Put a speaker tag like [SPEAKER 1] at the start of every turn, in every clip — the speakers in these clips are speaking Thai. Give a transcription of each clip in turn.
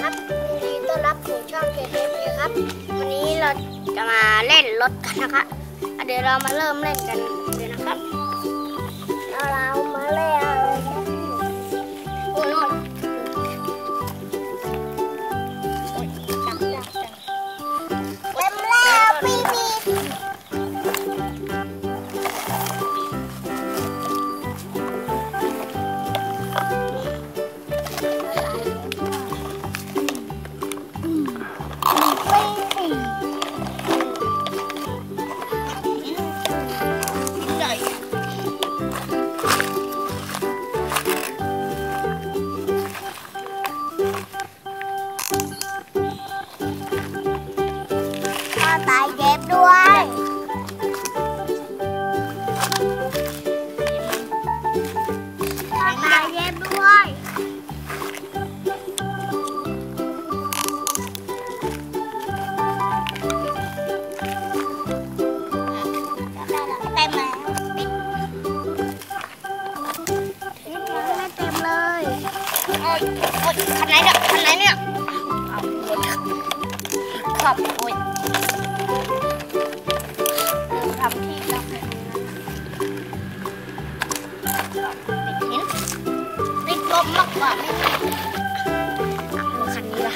[SPEAKER 1] ครับวันดีต้อนรับสู่ช่องเกมเมครับ วันนี้เราจะมาเล่นรถกันนะคะอะเดี๋ยวเรามาเริ่มเล่นกันายเย็บด้วยก็ตายเย็บ มากกว่าไม่ติดเอาคันนี้ล่ะ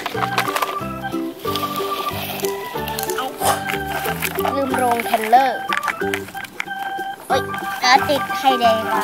[SPEAKER 1] เอาลืมโรงเทนเลอร์เฮ้ยแล้วติดไฮแดงมา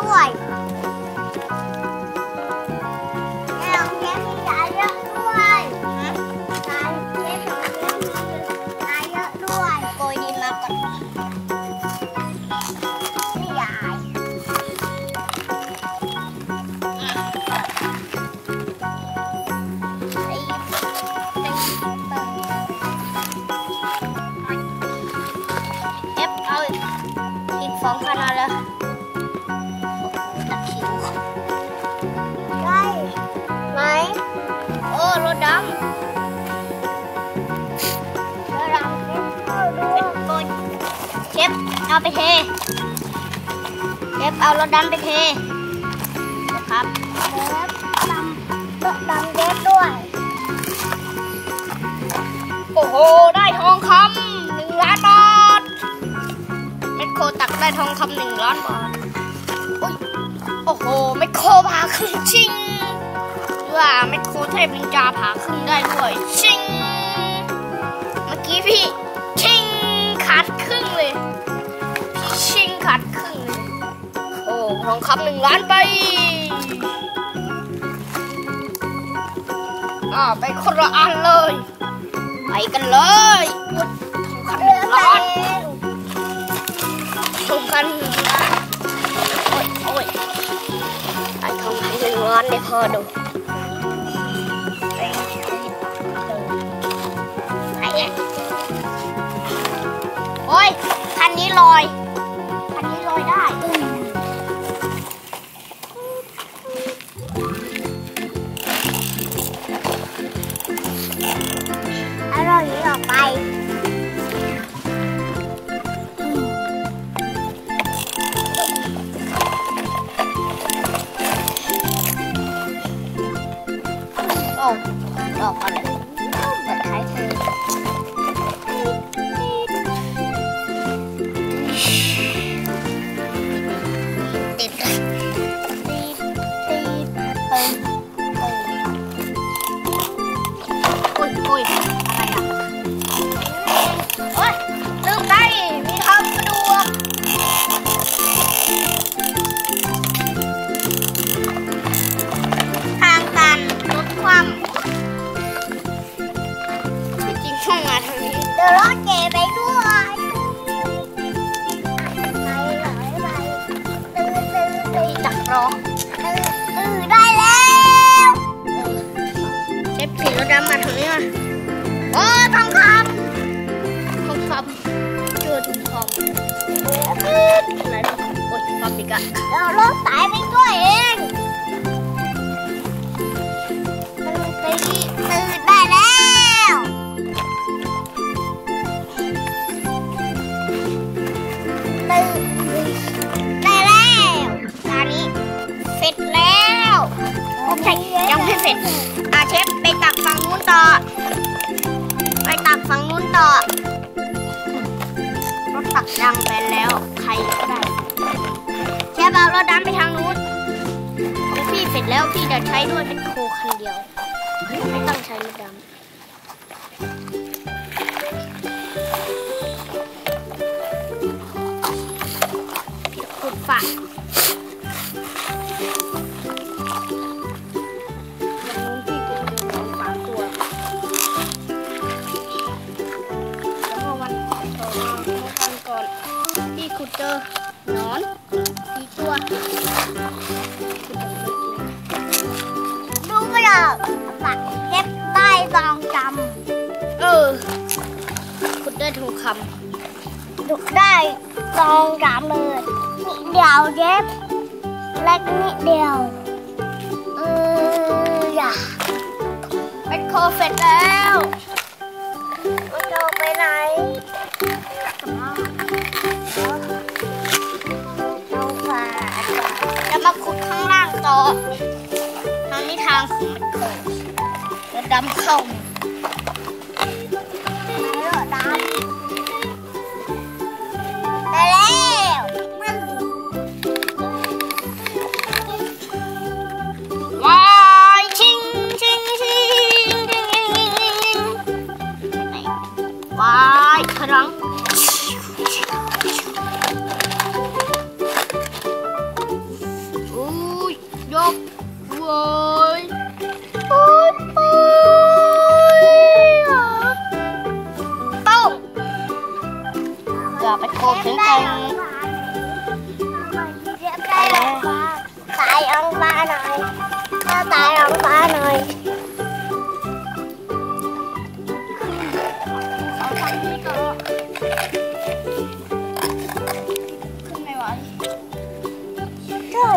[SPEAKER 1] ด้วย เอาไปเทเชฟเอารถดำไปเทนะครับเชฟดำรถดำเชฟด้วย โอ้โห ได้ทองคำหนึ่งล้านบาทแมคโครตักได้ทองคำหนึ่งล้านบาทโอ้ยโอ้โหแมคโครผ่าครึ่งชิงว่าแมคโครเทพนินจาผ่าครึ่งได้ด้วยชิง เมื่อกี้พี่ องคำหนึ่งล้านไปอ่าไปคนละอันเลย ไปกันเลยทองคำหนึ่งล้านทองกันโอ้ยโอ้ยไอทองพันหนึ่งล้านได้พอดูไอ้เนี่ยโอ้ยคันนี้ลอย Oi. cả. Rồi lốt tại bên có em. ด้วยเป็นโคคันเดียว ไม่ต้องใช้รถดำพี่ขุดฝาวันนู้นพี่ขุดเจอหนอนสามตัว ฝากเก็
[SPEAKER 2] บใต้ตองจำ
[SPEAKER 1] เออคุณได้ถูกคำ
[SPEAKER 2] ถูกได้ตองจำเลยนิดเดียวเย็บเล็กนิดเดียว เอออย่า
[SPEAKER 1] เป็นโคเฟร็แล้ว
[SPEAKER 2] มันจะไปไหน
[SPEAKER 1] จะมาขุดข้างล่างต่อ นี้ทางของมันโคแล้วดำเข้า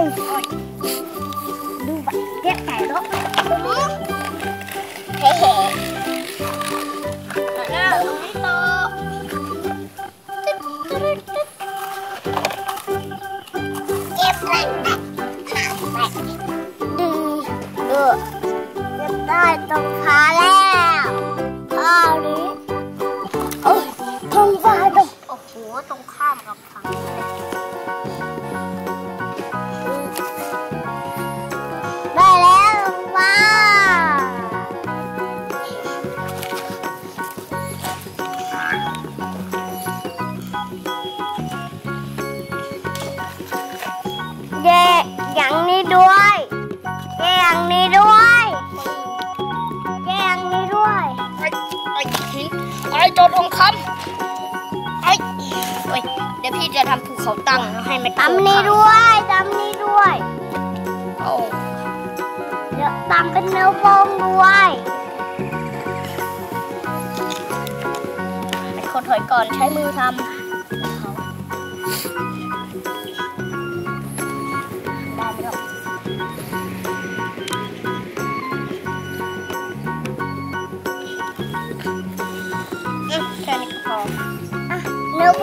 [SPEAKER 1] đây rồi như vậy ghép này đó. Ừ, được. Được rồi, tổng khá lên. ไอ้โจทองคำไอ้เฮ้ยเดี๋ยวพี่จะทำภูเขาตั้งแล้วให้มัน
[SPEAKER 2] ตำนี้ด้วยตำนี้ด้วย
[SPEAKER 1] โอ้
[SPEAKER 2] เดี๋ยวตำเป็นเนื้อโปงด้วย
[SPEAKER 1] ไอ้คนถอยก่อนใช้มือทำ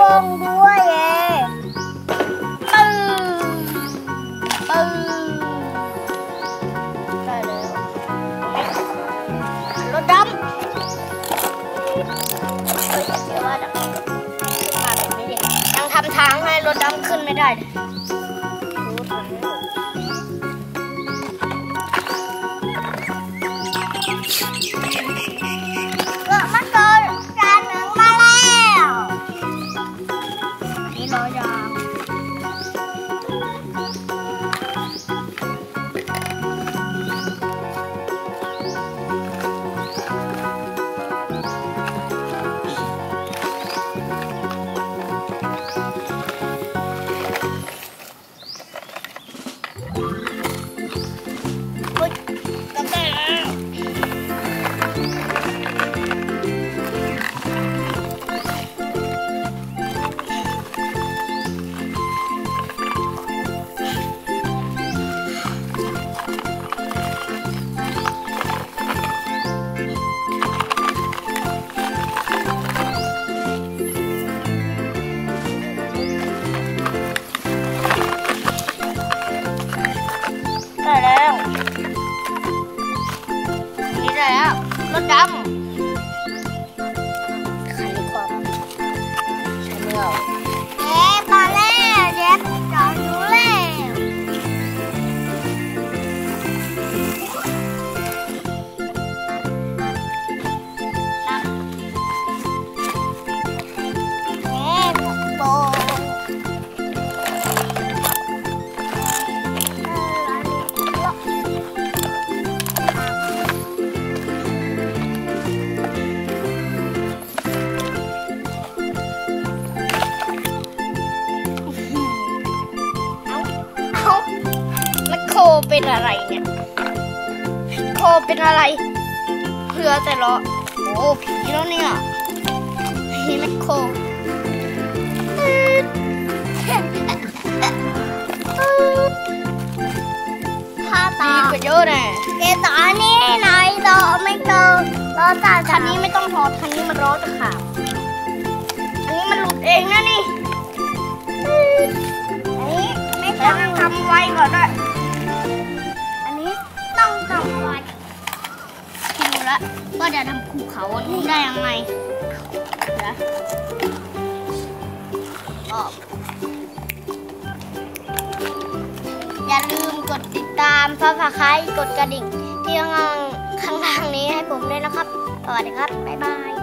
[SPEAKER 2] วงด้วยเย่
[SPEAKER 1] ปึ้งปึ้งได้แล้วรถดำเฮ้ยเดี๋ยวว่าจะขึ้นมาแบบนี้ดิยังทำทางให้รถดำขึ้นไม่ได้เลย
[SPEAKER 2] เป็
[SPEAKER 1] นอะไรเนี่ยโคเป็นอะไรเรือแต่ล้อโอ้ผีแล้วเนี่ยผีแมคโคร
[SPEAKER 2] ถ้า
[SPEAKER 1] ดี
[SPEAKER 2] ตาก
[SPEAKER 1] ว่าเยอะแน่
[SPEAKER 2] เอตานี่ไหนโตไม่โตโตตา
[SPEAKER 1] คันนี้ไม่ต้องถอดคันนี้มันร้อนตะขาบอันนี้มันหลุดเองนะนี่
[SPEAKER 2] อันนี้ไม่ต้อง
[SPEAKER 1] ทำไว้ก่อนด้วย รู้แล้วว่าจะทำภูเขาอันนี้ได้ยังไงนะอย่าลืมกดติดตามฟ้าผ่าคายกดกระดิ่งที่ข้างข้างล่างนี้ให้ผมด้วยนะครับ สวัสดีครับ บ๊ายบาย